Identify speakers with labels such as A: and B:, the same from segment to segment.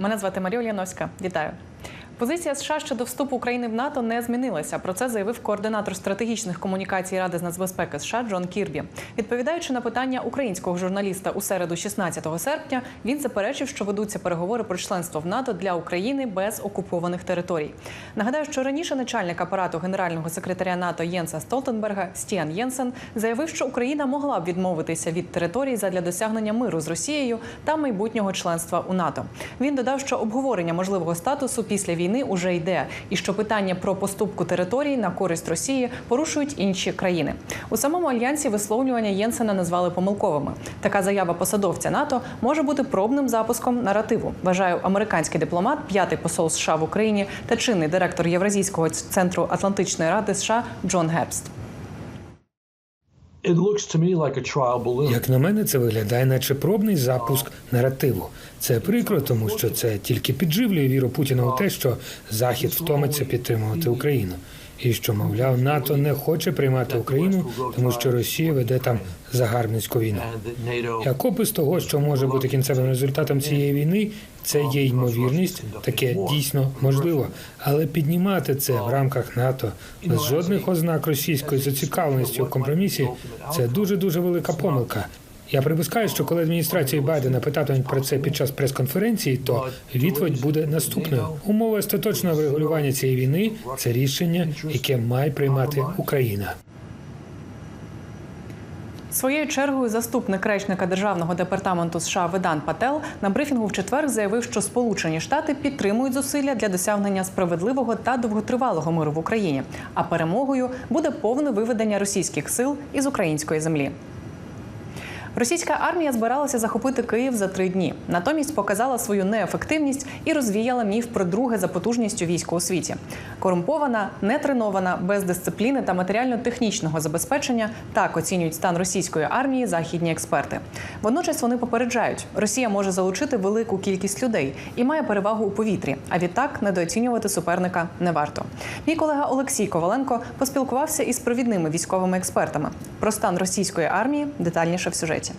A: Мене звати Марія Ульяновська. Вітаю. Позиція США щодо вступу України в НАТО не змінилася. Про це заявив координатор стратегічних комунікацій Ради з нацбезпеки США Джон Кірбі. Відповідаючи на питання українського журналіста у середу, 16 серпня, він заперечив, що ведуться переговори про членство в НАТО для України без окупованих територій. Нагадаю, що раніше начальник апарату генерального секретаря НАТО Єнса Столтенберга Стіан Єнсен заявив, що Україна могла б відмовитися від територій задля досягнення миру з Росією та майбутнього членства у НАТО. Він додав, що обговорення можливого статусу після війни уже йде, і що питання про поступку територій на користь Росії порушують інші країни. У самому альянсі висловлювання Єнсена назвали помилковими. Така заява посадовця НАТО може бути пробним запуском наративу. Вважаю американський дипломат, п'ятий посол США в Україні та чинний директор Євразійського центру Атлантичної ради США Джон Гербст.
B: Як на мене, це виглядає, наче пробний запуск наративу. Це прикро, тому що це тільки підживлює віру Путіна у те, що Захід втомиться підтримувати Україну, і що, мовляв, НАТО не хоче приймати Україну, тому що Росія веде там загарбницьку війну. Як опис того, що може бути кінцевим результатом цієї війни, це є ймовірність, таке дійсно можливо. Але піднімати це в рамках НАТО без жодних ознак російської зацікавленості у компромісі це дуже дуже велика помилка. Я припускаю, що коли адміністрації Байдена питатимуть про це під час прес-конференції, то відповідь буде наступною. Умови остаточного врегулювання цієї війни це рішення, яке має приймати Україна.
A: Своєю чергою заступник речника державного департаменту США Ведан Пател на брифінгу в четвер заявив, що Сполучені Штати підтримують зусилля для досягнення справедливого та довготривалого миру в Україні. А перемогою буде повне виведення російських сил із української землі. Російська армія збиралася захопити Київ за три дні. Натомість показала свою неефективність і розвіяла міф про друге за потужністю військо у світі. Корумпована, нетренована, без дисципліни та матеріально-технічного забезпечення так оцінюють стан російської армії західні експерти. Водночас вони попереджають, Росія може залучити велику кількість людей і має перевагу у повітрі. А відтак недооцінювати суперника не варто. Мій колега Олексій Коваленко поспілкувався із провідними військовими експертами. Про стан російської армії детальніше в сюжеті.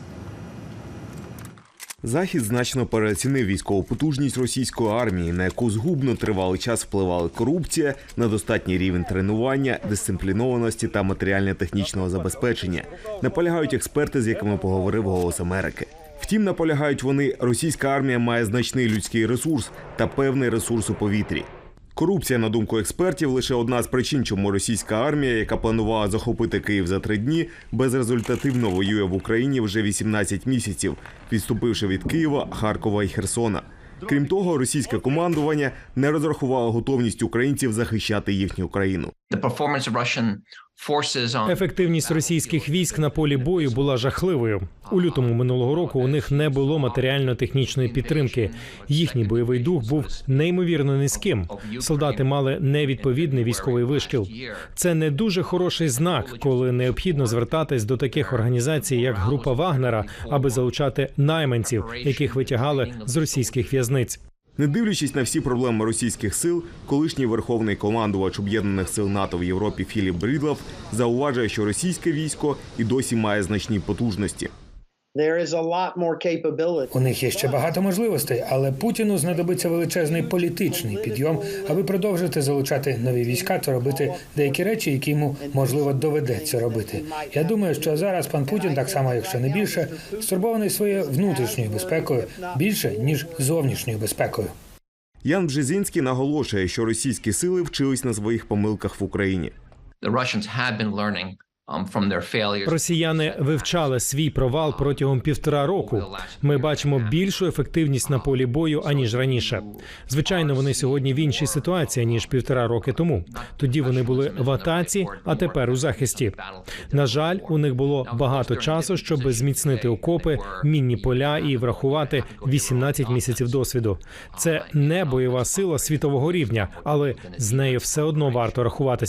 C: Захід значно переоцінив військову потужність російської армії, на яку згубно тривалий час впливали корупція, недостатній рівень тренування, дисциплінованості та матеріально-технічного забезпечення. Наполягають експерти, з якими поговорив голос Америки. Втім, наполягають вони, російська армія має значний людський ресурс та певний ресурс у повітрі. Корупція, на думку експертів, лише одна з причин, чому російська армія, яка планувала захопити Київ за три дні, безрезультативно воює в Україні вже 18 місяців, відступивши від Києва, Харкова і Херсона. Крім того, російське командування не розрахувало готовність українців захищати їхню країну.
D: Ефективність російських військ на полі бою була жахливою. У лютому минулого року у них не було матеріально-технічної підтримки. Їхній бойовий дух був неймовірно низьким. Солдати мали невідповідний військовий вишкіл. Це не дуже хороший знак, коли необхідно звертатись до таких організацій, як група Вагнера, аби залучати найманців, яких витягали з російських в'язниць.
C: Не дивлячись на всі проблеми російських сил, колишній верховний командувач об'єднаних сил НАТО в Європі Філіп Брідлав зауважує, що російське військо і досі має значні потужності.
B: У них є ще багато можливостей, але Путіну знадобиться величезний політичний підйом, аби продовжити залучати нові війська та робити деякі речі, які йому можливо доведеться робити. Я думаю, що зараз пан Путін, так само, якщо не більше, стурбований своєю внутрішньою безпекою більше ніж зовнішньою безпекою.
C: Ян Бжезінський наголошує, що російські сили вчились на своїх помилках в Україні.
E: the Russians have been learning um.
D: Росіяни вивчали свій провал протягом півтора року. Ми бачимо більшу ефективність на полі бою аніж раніше. Звичайно, вони сьогодні в іншій ситуації ніж півтора роки тому. Тоді вони були в атаці, а тепер у захисті. На жаль, у них було багато часу, щоб зміцнити окопи, мінні поля і врахувати 18 місяців досвіду. Це не бойова сила світового рівня, але з нею все одно варто рахуватися.